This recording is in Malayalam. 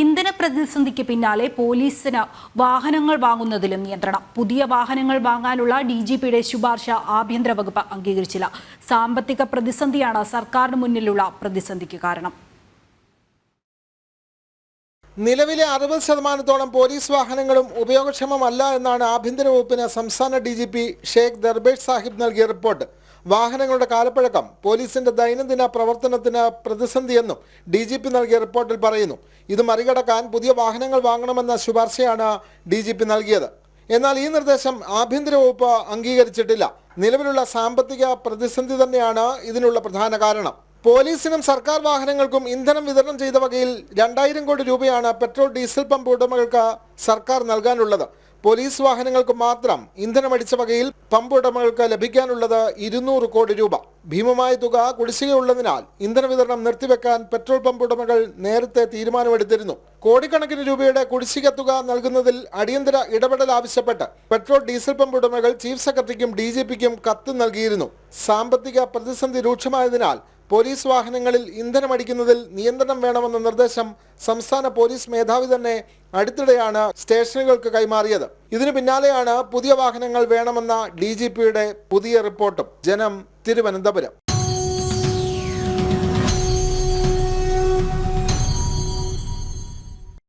ഇന്ധന പ്രതിസന്ധിക്ക് പിന്നാലെ പോലീസിന് വാഹനങ്ങൾ വാങ്ങുന്നതിലും നിയന്ത്രണം. പുതിയ വാഹനങ്ങൾ വാങ്ങാനുള്ള ഡി ജി പിയുടെ ശുപാർശ ആഭ്യന്തര വകുപ്പ് അംഗീകരിച്ചില്ല. സാമ്പത്തിക പ്രതിസന്ധിയാണ് സർക്കാരിന് മുന്നിലുള്ള പ്രതിസന്ധിക്ക് കാരണം. നിലവിലെ അറുപത് ശതമാനത്തോളം പോലീസ് വാഹനങ്ങളും ഉപയോഗക്ഷമമല്ല എന്നാണ് ആഭ്യന്തര വകുപ്പിന് സംസ്ഥാന D G P Shaikh Darvesh Sahib നൽകിയ റിപ്പോർട്ട്. വാഹനങ്ങളുടെ കാലപ്പഴക്കം പോലീസിന്റെ ദൈനംദിന പ്രവർത്തനത്തിന് പ്രതിസന്ധിയെന്നും ഡി ജി പി നൽകിയ റിപ്പോർട്ടിൽ പറയുന്നു. ഇത് മറികടക്കാൻ പുതിയ വാഹനങ്ങൾ വാങ്ങണമെന്ന ശുപാർശയാണ് ഡി ജി പി നൽകിയത്. എന്നാൽ ഈ നിർദ്ദേശം ആഭ്യന്തര വകുപ്പ് അംഗീകരിച്ചിട്ടില്ല. നിലവിലുള്ള സാമ്പത്തിക പ്രതിസന്ധി തന്നെയാണ് ഇതിനുള്ള പ്രധാന കാരണം. പോലീസിനും സർക്കാർ വാഹനങ്ങൾക്കും ഇന്ധനം വിതരണം ചെയ്ത വകയിൽ രണ്ടായിരം കോടി രൂപയാണ് പെട്രോൾ ഡീസൽ പമ്പ് ഉടമകൾക്ക് സർക്കാർ നൽകാനുള്ളത്. പോലീസ് വാഹനങ്ങൾക്ക് മാത്രം ഇന്ധനമടിച്ച വകയിൽ പമ്പ് ഉടമകൾക്ക് ലഭിക്കാനുള്ളത് ഇരുന്നൂറ് കോടി രൂപ. ഭീമമായ തുക കുടിശ്ശികയുള്ളതിനാൽ ഇന്ധന വിതരണം നിർത്തിവെക്കാൻ പെട്രോൾ പമ്പ് ഉടമകൾ നേരത്തെ തീരുമാനമെടുത്തിരുന്നു. കോടിക്കണക്കിന് രൂപയുടെ കുടിശ്ശിക തുക നൽകുന്നതിൽ അടിയന്തര ഇടപെടൽ ആവശ്യപ്പെട്ട് പെട്രോൾ ഡീസൽ പമ്പ് ഉടമകൾ ചീഫ് സെക്രട്ടറിക്കും ഡി ജി പിക്കും കത്ത് നൽകിയിരുന്നു. സാമ്പത്തിക പ്രതിസന്ധി രൂക്ഷമായതിനാൽ പോലീസ് വാഹനങ്ങളിൽ ഇന്ധനമടിക്കുന്നതിൽ നിയന്ത്രണം വേണമെന്ന നിർദ്ദേശം സംസ്ഥാന പോലീസ് മേധാവി തന്നെ അടുത്തിടെയാണ് സ്റ്റേഷനുകൾക്ക് കൈമാറിയത്. ഇതിനു പിന്നാലെയാണ് പുതിയ വാഹനങ്ങൾ വേണമെന്ന ഡി പുതിയ റിപ്പോർട്ടും. ജനം തിരുവനന്തപുരം.